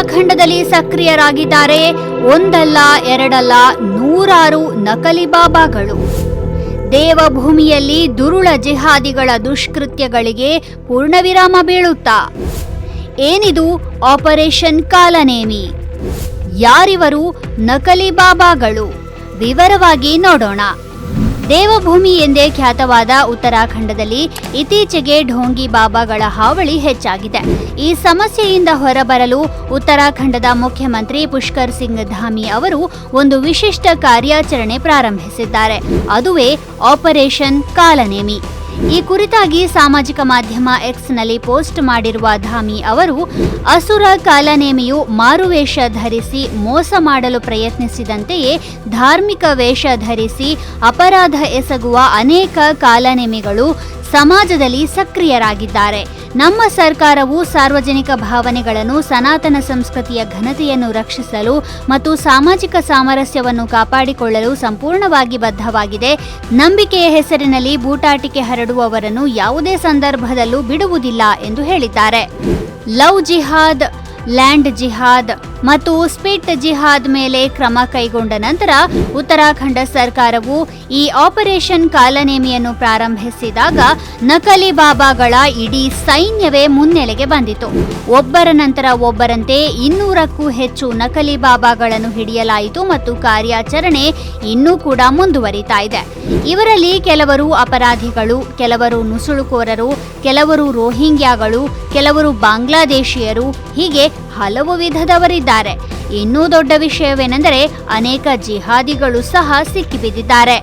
ಉತ್ತರಾಖಂಡದಲ್ಲಿ ಸಕ್ರಿಯರಾಗಿದ್ದಾರೆ. ಒಂದಲ್ಲ, ಎರಡಲ್ಲ, ನೂರಾರು ನಕಲಿ ಬಾಬಾಗಳು. ದೇವಭೂಮಿಯಲ್ಲಿ ದುರುಳ ಜಿಹಾದಿಗಳ ದುಷ್ಕೃತ್ಯಗಳಿಗೆ ಪೂರ್ಣವಿರಾಮ ಬೀಳುತ್ತಾ? ಏನಿದು ಆಪರೇಷನ್ ಕಾಲನೇಮಿ? ಯಾರಿವರು ನಕಲಿ ಬಾಬಾಗಳು? ವಿವರವಾಗಿ ನೋಡೋಣ. ದೇವಭೂಮಿ ಎಂದೇ ಖ್ಯಾತವಾದ ಉತ್ತರಾಖಂಡದಲ್ಲಿ ಇತ್ತೀಚೆಗೆ ಢೋಂಗಿ ಬಾಬಾಗಳ ಹಾವಳಿ ಹೆಚ್ಚಾಗಿದೆ. ಈ ಸಮಸ್ಯೆಯಿಂದ ಹೊರಬರಲು ಉತ್ತರಾಖಂಡದ ಮುಖ್ಯಮಂತ್ರಿ ಪುಷ್ಕರ್ ಸಿಂಗ್ ಧಾಮಿ ಅವರು ಒಂದು ವಿಶಿಷ್ಟ ಕಾರ್ಯಾಚರಣೆ ಪ್ರಾರಂಭಿಸಿದ್ದಾರೆ. ಅದುವೇ ಆಪರೇಷನ್ ಕಾಲನೇಮಿ. ಈ ಕುರಿತಾಗಿ ಸಾಮಾಜಿಕ ಮಾಧ್ಯಮ ಎಕ್ಸ್ನಲ್ಲಿ ಪೋಸ್ಟ್ ಮಾಡಿರುವ ಧಾಮಿ ಅವರು, ಅಸುರ ಕಾಲನೇಮಿಯು ಮಾರುವೇಷ ಧರಿಸಿ ಮೋಸ ಮಾಡಲು ಪ್ರಯತ್ನಿಸಿದಂತೆಯೇ ಧಾರ್ಮಿಕ ವೇಷ ಧರಿಸಿ ಅಪರಾಧ ಎಸಗುವ ಅನೇಕ ಕಾಲನೇಮಿಗಳು ಸಮಾಜದಲ್ಲಿ ಸಕ್ರಿಯರಾಗಿದ್ದಾರೆ. ನಮ್ಮ ಸರ್ಕಾರವು ಸಾರ್ವಜನಿಕ ಭಾವನೆಗಳನ್ನು, ಸನಾತನ ಸಂಸ್ಕೃತಿಯ ಘನತೆಯನ್ನು ರಕ್ಷಿಸಲು ಮತ್ತು ಸಾಮಾಜಿಕ ಸಾಮರಸ್ಯವನ್ನು ಕಾಪಾಡಿಕೊಳ್ಳಲು ಸಂಪೂರ್ಣವಾಗಿ ಬದ್ಧವಾಗಿದೆ. ನಂಬಿಕೆಯ ಹೆಸರಿನಲ್ಲಿ ಬೂಟಾಟಿಕೆ ಹರಡುವವರನ್ನು ಯಾವುದೇ ಸಂದರ್ಭದಲ್ಲೂ ಬಿಡುವುದಿಲ್ಲ ಎಂದು ಹೇಳಿದ್ದಾರೆ. ಲವ್ ಜಿಹಾದ್, ಲ್ಯಾಂಡ್ ಜಿಹಾದ್ ಮತ್ತು ಸ್ಪಿಟ್ ಜಿಹಾದ್ ಮೇಲೆ ಕ್ರಮ ಕೈಗೊಂಡ ನಂತರ ಉತ್ತರಾಖಂಡ ಸರ್ಕಾರವು ಈ ಆಪರೇಷನ್ ಕಾಲನೇಮಿಯನ್ನು ಪ್ರಾರಂಭಿಸಿದಾಗ ನಕಲಿ ಬಾಬಾಗಳ ಇಡೀ ಸೈನ್ಯವೇ ಮುನ್ನೆಲೆಗೆ ಬಂದಿತು. ಒಬ್ಬರ ನಂತರ ಒಬ್ಬರಂತೆ ಇನ್ನೂರಕ್ಕೂ ಹೆಚ್ಚು ನಕಲಿ ಬಾಬಾಗಳನ್ನು ಹಿಡಿಯಲಾಯಿತು ಮತ್ತು ಕಾರ್ಯಾಚರಣೆ ಇನ್ನೂ ಕೂಡ ಮುಂದುವರಿತಾ ಇದೆ. ಇವರಲ್ಲಿ ಕೆಲವರು ಅಪರಾಧಿಗಳು, ಕೆಲವರು ನುಸುಳುಕೋರರು, ಕೆಲವರು ರೋಹಿಂಗ್ಯಾಗಳು, ಕೆಲವರು ಬಾಂಗ್ಲಾದೇಶಿಯರು, ಹೀಗೆ ಹಲವು ವಿಧದವರಿದ್ದಾರೆ. ಇನ್ನೂ ದೊಡ್ಡ ವಿಷಯವೇನೆಂದರೆ ಅನೇಕ ಜಿಹಾದಿಗಳು ಸಹ ಸಿಕ್ಕಿಬಿದ್ದಿದ್ದಾರೆ.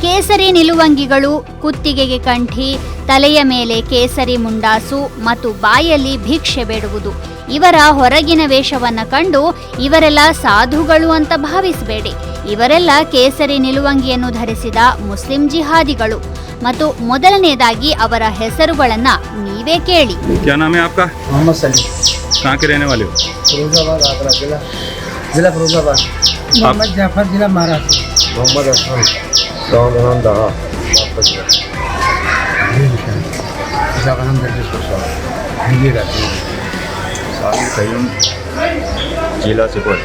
ಕೇಸರಿ ನಿಲುವಂಗಿಗಳು, ಕುತ್ತಿಗೆಗೆ ಕಂಠಿ, ತಲೆಯ ಮೇಲೆ ಕೇಸರಿ ಮುಂಡಾಸು ಮತ್ತು ಬಾಯಲ್ಲಿ ಭಿಕ್ಷೆ ಬೇಡುವುದು. ಇವರ ಹೊರಗಿನ ವೇಷವನ್ನ ಕಂಡು ಇವರೆಲ್ಲ ಸಾಧುಗಳು ಅಂತ ಭಾವಿಸಬೇಡಿ. ಇವರೆಲ್ಲ ಕೇಸರಿ ನಿಲುವಂಗಿಯನ್ನು ಧರಿಸಿದ ಮುಸ್ಲಿಂ ಜಿಹಾದಿಗಳು. ಮತ್ತು ಮೊದಲನೆಯದಾಗಿ ಅವರ ಹೆಸರುಗಳನ್ನ ನೀವೇ ಕೇಳಿ क्या नाम है आपका मोहम्मद सलीम कहाँ के रहने वाले हो फिरोजाबाद आगरा जिला जिला फिरोजाबाद मोहम्मद जाफर जिला महाराष्ट्र मोहम्मद असलम गाँव का नाम दहा वापस पिता का नाम जगदीश प्रसाद हिंदी रहते हैं साहिल कयूम जिला सुपौल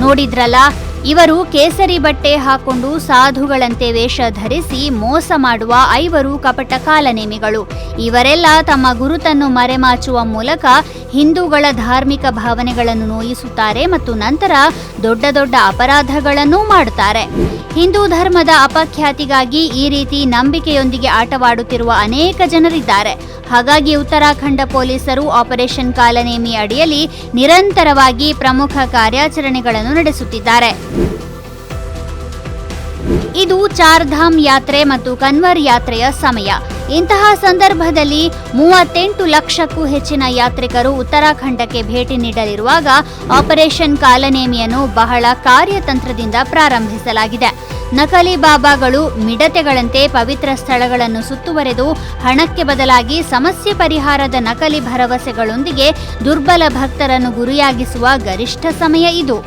ನೋಡಿದ್ರಲ್ಲ ಇವರು ಕೇಸರಿ ಬಟ್ಟೆ ಹಾಕೊಂಡು ಸಾಧುಗಳಂತೆ ವೇಷ ಧರಿಸಿ ಮೋಸ ಮಾಡುವ ಐವರು ಕಪಟ ಕಾಲನೇಮಿಗಳು. ಇವರೆಲ್ಲ ತಮ್ಮ ಗುರುತನ್ನು ಮರೆಮಾಚುವ ಮೂಲಕ ಹಿಂದೂಗಳ ಧಾರ್ಮಿಕ ಭಾವನೆಗಳನ್ನು ನೋಯಿಸುತ್ತಾರೆ ಮತ್ತು ನಂತರ ದೊಡ್ಡ ದೊಡ್ಡ ಅಪರಾಧಗಳನ್ನೂ ಮಾಡುತ್ತಾರೆ. ಹಿಂದೂ ಧರ್ಮದ ಅಪಖ್ಯಾತಿಗಾಗಿ ಈ ರೀತಿ ನಂಬಿಕೆಯೊಂದಿಗೆ ಆಟವಾಡುತ್ತಿರುವ ಅನೇಕ ಜನರಿದ್ದಾರೆ. ಹಾಗಾಗಿ ಉತ್ತರಾಖಂಡ ಪೊಲೀಸರು ಆಪರೇಷನ್ ಕಾಲನೇಮಿ ಅಡಿಯಲ್ಲಿ ನಿರಂತರವಾಗಿ ಪ್ರಮುಖ ಕಾರ್ಯಾಚರಣೆಗಳನ್ನು ನಡೆಸುತ್ತಿದ್ದಾರೆ. ಇದು ಚಾರ್ಧಾಮ್ ಯಾತ್ರೆ ಮತ್ತು ಕನ್ವರ್ ಯಾತ್ರೆಯ ಸಮಯ. ಇಂತಹ ಸಂದರ್ಭದಲ್ಲಿ ಮೂವತ್ತೆಂಟು ಲಕ್ಷಕ್ಕೂ ಹೆಚ್ಚಿನ ಯಾತ್ರಿಕರು ಉತ್ತರಾಖಂಡಕ್ಕೆ ಭೇಟಿ ನೀಡಲಿರುವಾಗ ಆಪರೇಷನ್ ಕಾಲನೇಮಿಯನ್ನು ಬಹಳ ಕಾರ್ಯತಂತ್ರದಿಂದ ಪ್ರಾರಂಭಿಸಲಾಗಿದೆ. ನಕಲಿ ಬಾಬಾಗಳು ಮಿಡತೆಗಳಂತೆ ಪವಿತ್ರ ಸ್ಥಳಗಳನ್ನು ಸುತ್ತುವರೆದು ಹಣಕ್ಕೆ ಬದಲಾಗಿ ಸಮಸ್ಯೆ ಪರಿಹಾರದ ನಕಲಿ ಭರವಸೆಗಳೊಂದಿಗೆ ದುರ್ಬಲ ಭಕ್ತರನ್ನು ಗುರಿಯಾಗಿಸುವ ಗರಿಷ್ಠ ಸಮಯ ಇದು.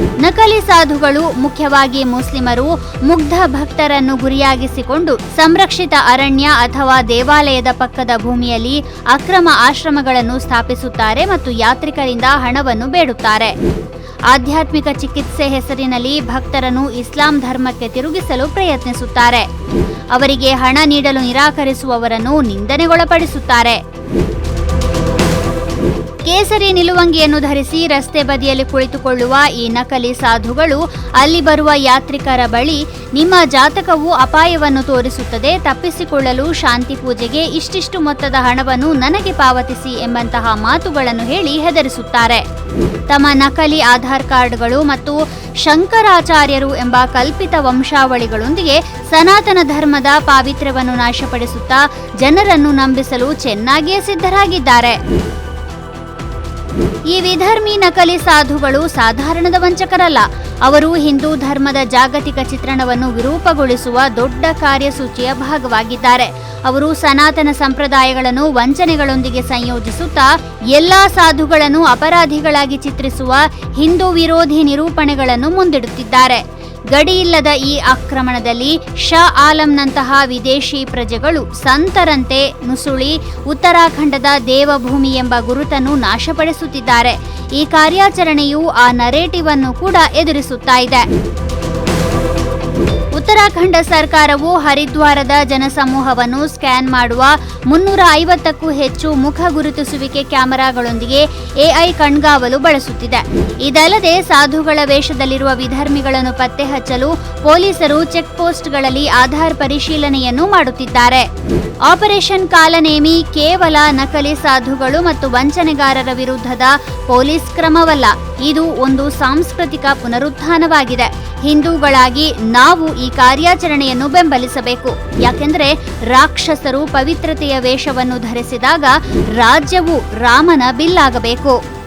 ನಕಲಿ ಸಾಧುಗಳು, ಮುಖ್ಯವಾಗಿ ಮುಸ್ಲಿಮರು, ಮುಗ್ಧ ಭಕ್ತರನ್ನು ಗುರಿಯಾಗಿಸಿಕೊಂಡು ಸಂರಕ್ಷಿತ ಅರಣ್ಯ ಅಥವಾ ದೇವಾಲಯದ ಪಕ್ಕದ ಭೂಮಿಯಲ್ಲಿ ಅಕ್ರಮ ಆಶ್ರಮಗಳನ್ನು ಸ್ಥಾಪಿಸುತ್ತಾರೆ ಮತ್ತು ಯಾತ್ರಿಕರಿಂದ ಹಣವನ್ನು ಬೇಡುತ್ತಾರೆ. ಆಧ್ಯಾತ್ಮಿಕ ಚಿಕಿತ್ಸೆ ಹೆಸರಿನಲ್ಲಿ ಭಕ್ತರನ್ನು ಇಸ್ಲಾಂ ಧರ್ಮಕ್ಕೆ ತಿರುಗಿಸಲು ಪ್ರಯತ್ನಿಸುತ್ತಾರೆ. ಅವರಿಗೆ ಹಣ ನೀಡಲು ನಿರಾಕರಿಸುವವರನ್ನು ನಿಂದನೆಗೊಳಪಡಿಸುತ್ತಾರೆ. ಕೇಸರಿ ನಿಲುವಂಗಿಯನ್ನು ಧರಿಸಿ ರಸ್ತೆ ಬದಿಯಲ್ಲಿ ಕುಳಿತುಕೊಳ್ಳುವ ಈ ನಕಲಿ ಸಾಧುಗಳು ಅಲ್ಲಿ ಬರುವ ಯಾತ್ರಿಕರ ಬಳಿ ನಿಮ್ಮ ಜಾತಕವು ಅಪಾಯವನ್ನು ತೋರಿಸುತ್ತದೆ, ತಪ್ಪಿಸಿಕೊಳ್ಳಲು ಶಾಂತಿ ಪೂಜೆಗೆ ಇಷ್ಟಿಷ್ಟು ಮೊತ್ತದ ಹಣವನ್ನು ನನಗೆ ಪಾವತಿಸಿ ಎಂಬಂತಹ ಮಾತುಗಳನ್ನು ಹೇಳಿ ಹೆದರಿಸುತ್ತಾರೆ. ತಮ್ಮ ನಕಲಿ ಆಧಾರ್ ಕಾರ್ಡ್ಗಳು ಮತ್ತು ಶಂಕರಾಚಾರ್ಯರು ಎಂಬ ಕಲ್ಪಿತ ವಂಶಾವಳಿಗಳೊಂದಿಗೆ ಸನಾತನ ಧರ್ಮದ ಪಾವಿತ್ರ್ಯವನ್ನು ನಾಶಪಡಿಸುತ್ತಾ ಜನರನ್ನು ನಂಬಿಸಲು ಚೆನ್ನಾಗಿಯೇ ಸಿದ್ಧರಾಗಿದ್ದಾರೆ. ಈ ವಿಧರ್ಮಿ ನಕಲಿ ಸಾಧುಗಳು ಸಾಧಾರಣದ ವಂಚಕರಲ್ಲ. ಅವರು ಹಿಂದೂ ಧರ್ಮದ ಜಾಗತಿಕ ಚಿತ್ರಣವನ್ನು ವಿರೂಪಗೊಳಿಸುವ ದೊಡ್ಡ ಕಾರ್ಯಸೂಚಿಯ ಭಾಗವಾಗಿದ್ದಾರೆ. ಅವರು ಸನಾತನ ಸಂಪ್ರದಾಯಗಳನ್ನು ವಂಚನೆಗಳೊಂದಿಗೆ ಸಂಯೋಜಿಸುತ್ತಾ ಎಲ್ಲಾ ಸಾಧುಗಳನ್ನು ಅಪರಾಧಿಗಳಾಗಿ ಚಿತ್ರಿಸುವ ಹಿಂದೂ ವಿರೋಧಿ ನಿರೂಪಣೆಗಳನ್ನು ಮುಂದಿಡುತ್ತಿದ್ದಾರೆ. ಗಡಿಯಿಲ್ಲದ ಈ ಆಕ್ರಮಣದಲ್ಲಿ ಶಾ ಆಲಂನಂತಹ ವಿದೇಶಿ ಪ್ರಜೆಗಳು ಸಂತರಂತೆ ನುಸುಳಿ ಉತ್ತರಾಖಂಡದ ದೇವಭೂಮಿ ಎಂಬ ಗುರುತನ್ನು ನಾಶಪಡಿಸುತ್ತಿದ್ದಾರೆ. ಈ ಕಾರ್ಯಾಚರಣೆಯು ಆ ನರೇಟಿವ್ ಅನ್ನು ಕೂಡ ಎದುರಿಸುತ್ತಾ ಇದೆ. ಉತ್ತರಾಖಂಡ ಸರ್ಕಾರವು ಹರಿದ್ವಾರದ ಜನಸಮೂಹವನ್ನು ಸ್ಕ್ಯಾನ್ ಮಾಡುವ ಮುನ್ನೂರ ಐವತ್ತಕ್ಕೂ ಹೆಚ್ಚು ಮುಖ ಗುರುತಿಸುವಿಕೆ ಕ್ಯಾಮೆರಾಗಳೊಂದಿಗೆ ಎಐ ಕಣ್ಗಾವಲು ಬಳಸುತ್ತಿದೆ. ಇದಲ್ಲದೆ ಸಾಧುಗಳ ವೇಷದಲ್ಲಿರುವ ವಿಧರ್ಮಿಗಳನ್ನು ಪತ್ತೆ ಹಚ್ಚಲು ಪೊಲೀಸರು ಚೆಕ್ ಪೋಸ್ಟ್ಗಳಲ್ಲಿ ಆಧಾರ್ ಪರಿಶೀಲನೆಯನ್ನು ಮಾಡುತ್ತಿದ್ದಾರೆ. ಆಪರೇಷನ್ ಕಾಲನೇಮಿ ಕೇವಲ ನಕಲಿ ಸಾಧುಗಳು ಮತ್ತು ವಂಚನೆಗಾರರ ವಿರುದ್ಧದ ಪೊಲೀಸ್ ಕ್ರಮವಲ್ಲ. ಇದು ಒಂದು ಸಾಂಸ್ಕೃತಿಕ ಪುನರುತ್ಥಾನವಾಗಿದೆ. ಹಿಂದೂಗಳಾಗಿ ನಾವು ಈ ಕಾರ್ಯಾಚರಣೆಯನ್ನು ಬೆಂಬಲಿಸಬೇಕು. ಯಾಕೆಂದರೆ ರಾಕ್ಷಸರು ಪವಿತ್ರತೆಯ ವೇಷವನ್ನು ಧರಿಸಿದಾಗ ರಾಜ್ಯವು ರಾಮನ ಬಿಲ್ಲಾಗಬೇಕು.